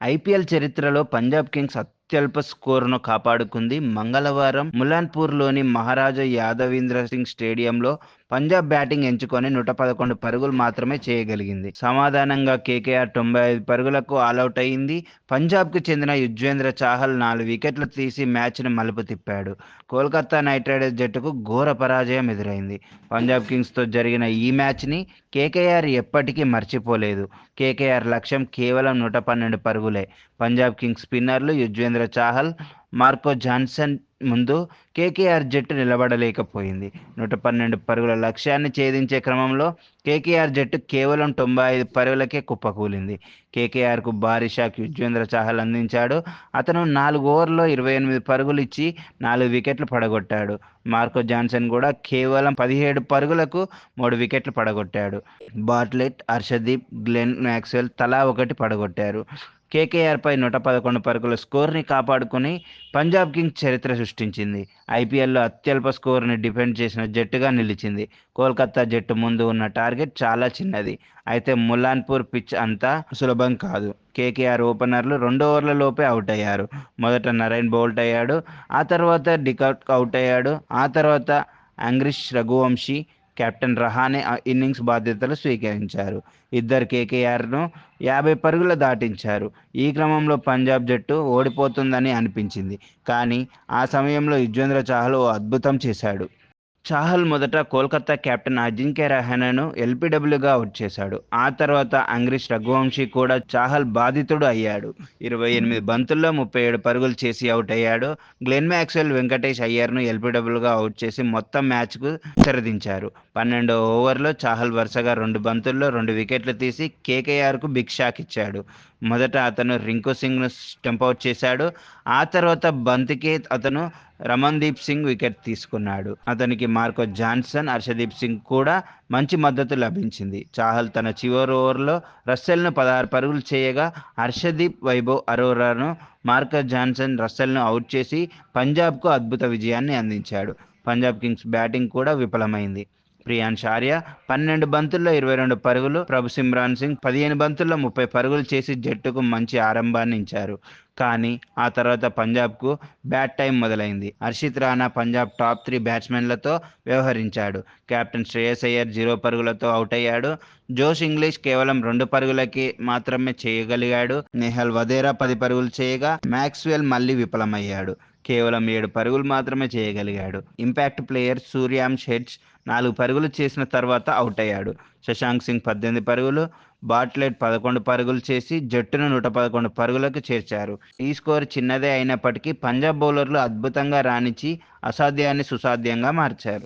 IPL చరిత్రలో Punjab Kings అత్యల్ప స్కోరును కాపాడుకుంది. మంగళవారం ములాన్పూర్లోని మహారాజా యాదవీంద్ర సింగ్ స్టేడియంలో పంజాబ్ బ్యాటింగ్ ఎంచుకొని నూట పదకొండు పరుగులు మాత్రమే చేయగలిగింది. సమాధానంగా కేకేఆర్ తొంభై ఐదు పరుగులకు ఆలౌట్ అయింది. పంజాబ్కు చెందిన యుజ్వేంద్ర చాహల్ నాలుగు వికెట్లు తీసి మ్యాచ్ను మలుపు తిప్పాడు. కోల్కతా నైట్ రైడర్స్ జట్టుకు ఘోర పరాజయం ఎదురైంది. పంజాబ్ కింగ్స్తో జరిగిన ఈ మ్యాచ్ని కేకేఆర్ ఎప్పటికీ మర్చిపోలేదు. కేకేఆర్ లక్ష్యం కేవలం నూట పన్నెండు పరుగులే. పంజాబ్ కింగ్స్ స్పిన్నర్లు యుజ్వేంద్ర చాహల్ మార్కో జాన్సన్ ముందు కేకేఆర్ జట్టు నిలబడలేకపోయింది. నూట పన్నెండు పరుగుల లక్ష్యాన్ని ఛేదించే క్రమంలో కేకేఆర్ జట్టు కేవలం తొంభై ఐదు పరుగులకే కుప్పకూలింది. కేకేఆర్కు భారీ షాక్ యుజ్వేంద్ర చాహల్ అందించాడు. అతను నాలుగు ఓవర్లో ఇరవై ఎనిమిది పరుగులు ఇచ్చి నాలుగు వికెట్లు పడగొట్టాడు. మార్కో జాన్సన్ కూడా కేవలం పదిహేడు పరుగులకు మూడు వికెట్లు పడగొట్టాడు. బాట్లెట్ హర్షదీప్ గ్లెన్ మ్యాక్స్వెల్ తలా ఒకటి పడగొట్టారు. కేకేఆర్పై నూట పదకొండు పరుగుల స్కోర్ని కాపాడుకుని పంజాబ్ కింగ్స్ చరిత్ర సృష్టించింది. ఐపీఎల్లో అత్యల్ప స్కోర్ని డిఫెండ్ చేసిన జట్టుగా నిలిచింది. కోల్కతా జట్టు ముందు ఉన్న టార్గెట్ చాలా చిన్నది. అయితే ములాన్పూర్ పిచ్ అంతా సులభం కాదు. కేకేఆర్ ఓపెనర్లు రెండు ఓవర్ల లోపే అవుట్ అయ్యారు. మొదట నరైన్ బౌల్ట్ అయ్యాడు ఆ తర్వాత డికౌట్ అవుట్ అయ్యాడు ఆ తర్వాత అంగ్రిష్ రఘువంశీ కెప్టెన్ రహానే ఇన్నింగ్స్ బాధ్యతలు స్వీకరించారు. ఇద్దరు కేకేఆర్ను యాభై పరుగులు దాటించారు. ఈ క్రమంలో పంజాబ్ జట్టు ఓడిపోతుందని అనిపించింది. కానీ ఆ సమయంలో యుజ్వేంద్ర చాహల్ ఓ అద్భుతం చేశాడు. చాహల్ మొదట కోల్కతా కెప్టెన్ అజింక్య రహానెను ఎల్పీడబ్ల్యూగా అవుట్ చేశాడు. ఆ తర్వాత అంగ్రిష్ రఘువంశీ కూడా చాహల్ బాధితుడు అయ్యాడు. ఇరవై ఎనిమిది బంతుల్లో ముప్పై ఏడు పరుగులు చేసి అవుట్ అయ్యాడు. గ్లెన్ మ్యాక్స్వెల్ వెంకటేష్ అయ్యర్ను ఎల్పీడబ్ల్యూగా అవుట్ చేసి మొత్తం మ్యాచ్కు సరిదించారు పన్నెండో ఓవర్లో చాహల్ వరుసగా రెండు బంతుల్లో రెండు వికెట్లు తీసి కేకేఆర్కు బిగ్ షాక్ ఇచ్చాడు. మొదట అతను రింకు సింగ్ను స్టంపౌట్ చేశాడు. ఆ తర్వాత బంతికే అతను రమన్దీప్ సింగ్ వికెట్ తీసుకున్నాడు. అతనికి మార్కో జాన్సన్ హర్షదీప్ సింగ్ కూడా మంచి మద్దతు లభించింది. చాహల్ తన చివరి ఓవర్లో రస్సెల్ను పదహారు పరుగులు చేయగా హర్షదీప్ వైభవ్ అరోరాను మార్కో జాన్సన్ రస్సెల్ను అవుట్ చేసి పంజాబ్కు అద్భుత విజయాన్ని అందించాడు. పంజాబ్ కింగ్స్ బ్యాటింగ్ కూడా విఫలమైంది. ప్రియాన్ ఆర్య పన్నెండు బంతుల్లో ఇరవై రెండు పరుగులు ప్రభు సిమ్రాన్ సింగ్ పదిహేను బంతుల్లో ముప్పై పరుగులు చేసి జట్టుకు మంచి ఆరంభాన్ని ఇచ్చారు కానీ ఆ తర్వాత పంజాబ్కు బ్యాట్ టైం మొదలైంది. హర్షిత్ రాణా పంజాబ్ టాప్ త్రీ బ్యాట్స్మెన్లతో వ్యవహరించాడు. కెప్టెన్ శ్రేయస్ అయ్యర్ జీరో పరుగులతో అవుట్ అయ్యాడు జోష్ ఇంగ్లీష్ కేవలం రెండు పరుగులకి మాత్రమే చేయగలిగాడు. నెహల్ వదేరా పది పరుగులు చేయగా మ్యాక్స్వెల్ మళ్ళీ విఫలమయ్యాడు. కేవలం ఏడు పరుగులు మాత్రమే చేయగలిగాడు. ఇంపాక్ట్ ప్లేయర్ సూర్యాంశ్ హెడ్జ్ నాలుగు పరుగులు చేసిన తర్వాత అవుట్ అయ్యాడు శశాంక్ సింగ్ పద్దెనిమిది పరుగులు బాట్లెట్ పదకొండు పరుగులు చేసి జట్టును నూట పదకొండు పరుగులకు చేర్చారు. ఈ స్కోర్ చిన్నదే అయినప్పటికీ పంజాబ్ బౌలర్లు అద్భుతంగా రాణించి అసాధ్యాన్ని సుసాధ్యంగా మార్చారు.